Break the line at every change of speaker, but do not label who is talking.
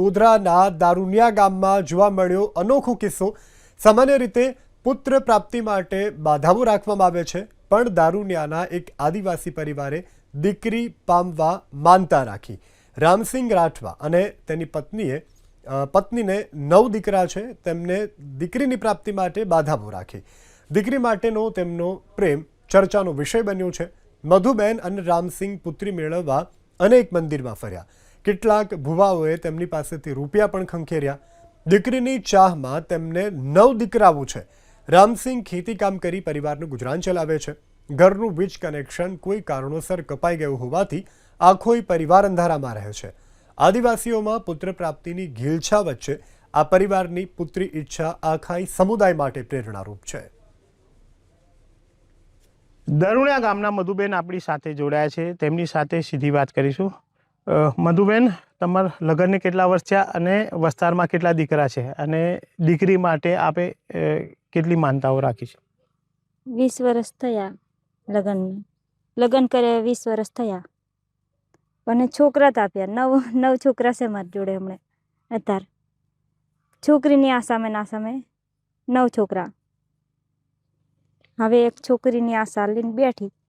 ગોધરાના દારૂનિયા ગામમાં જોવા મળ્યો અનોખો કિસ્સો. સામાન્ય રીતે પુત્ર પ્રાપ્તિ માટે બાધાઓ રાખવામાં આવે છે, પણ દારૂનિયાના એક આદિવાસી પરિવારે દીકરી પામવા માનતા રાખી. રામસિંહ રાઠવા અને તેની પત્નીએ પત્નીને નવ દીકરા છે, તેમને દીકરીની પ્રાપ્તિ માટે બાધાઓ રાખી. દીકરી માટેનો તેમનો પ્રેમ ચર્ચાનો વિષય બન્યો છે. મધુબેન અને રામસિંહ પુત્રી મેળવવા અનેક મંદિરમાં ફર્યા. કેટલાક ભુવાઓએ તેમની પાસેથી રૂપિયા પણ ખંખેર્યા. દીકરીની ચાહમાં તેમને નવ દીકરાઓ છે. રામસિંહ ખેતીકામ કરી પરિવારનું ગુજરાન ચલાવે છે. ઘરનું વીજ કનેક્શન કોઈ કારણોસર કપાઈ ગયું હોવાથી આખોય પરિવાર અંધારામાં રહે છે. આદિવાસીઓમાં પુત્ર પ્રાપ્તિની ઘીલછા વચ્ચે આ પરિવારની પુત્રી ઈચ્છા આખાઈ સમુદાય માટે પ્રેરણારૂપ છે.
દરુણા ગામના મધુબેન આપણી સાથે જોડાયા છે. તેમની સાથે સીધી વાત કરીશું. મધુબેન, તમારા લગ્નને કેટલા વર્ષ થયા અને વસ્તારમાં કેટલા દીકરા છે? અને દીકરી માટે આપે કેટલી માનતાઓ રાખી છે?
વીસ વર્ષ થયા લગ્ન લગ્ન કર્યા વીસ વર્ષ થયા. અને છોકરા તાપ્યા નવ નવ છોકરા છે મારી જોડે હમણે. અત્યારે. છોકરીની આસામે ના સામે નવ છોકરા. હવે એક છોકરીની આશા લઈને બેઠી.